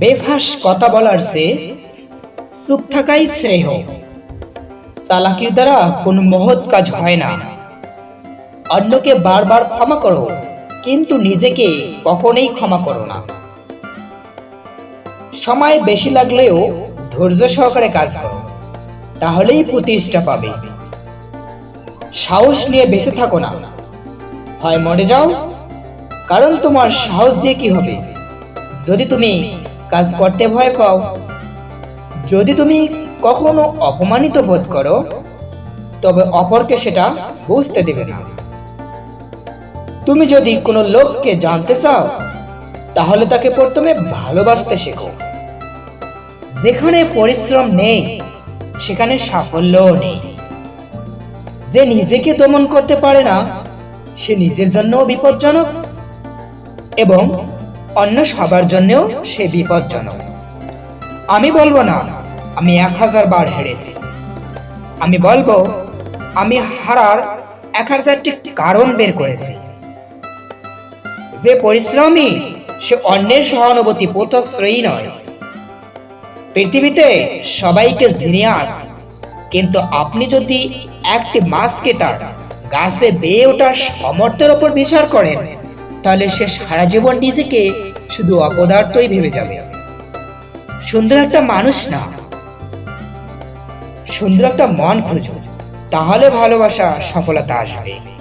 বেফাস কথা বলার চেয়ে চুপ থাকাই শ্রেয়। চালাকির দ্বারা কোনো মহৎ কাজ হয় না। অন্যকে বারবার ক্ষমা করো, কিন্তু নিজেকে কখনোই ক্ষমা করো না। সময় বেশি লাগলেও ধৈর্য সহকারে কাজ করো, তাহলেই প্রতিষ্ঠা পাবে। সাহস নিয়ে বেঁচে থাকো না। হয় মরে যাও, কারণ তোমার সাহস দিয়ে কি হবে? যদি তুমি কাজ করতে ভয় পাও। যদি তুমি কখনো অপমানিত বোধ করো, তবে অপরকে সেটা বুঝতে দেবে না। তুমি যদি কোনো লোককে জানতে চাও, তাহলে তাকে প্রথমে ভালোবাসতে শেখো। যেখানে পরিশ্রম নেই, সেখানে সাফল্যও নেই। যে নিজেকে দমন করতে পারে না, সে নিজের জন্যও বিপজ্জনক এবং অন্য সবার জন্যও সে বিপজ্জনক। আমি বলব না, আমি এক হাজার বার হেরেছি। আমি বলব, আমি হারার এক হাজারটি কারণ বের করেছি। যে পরিশ্রমী সে অন্যের সহানুভূতি পথশ্রয়ী নয়। পৃথিবীতে সবাইকে জিনিয়াস কিন্তু আপনি যদি একটি মাছকে তার গাছে বেয়ে ওঠার সমর্থের ওপর বিচার করেন তাহলে সে সারা জীবন নিজেকে শুধু অপদার্থই ভেবে যাবে। সুন্দর একটা মানুষ না। সুন্দর একটা মন খুঁজো। তাহলে ভালোবাসা, সফলতা আসবে।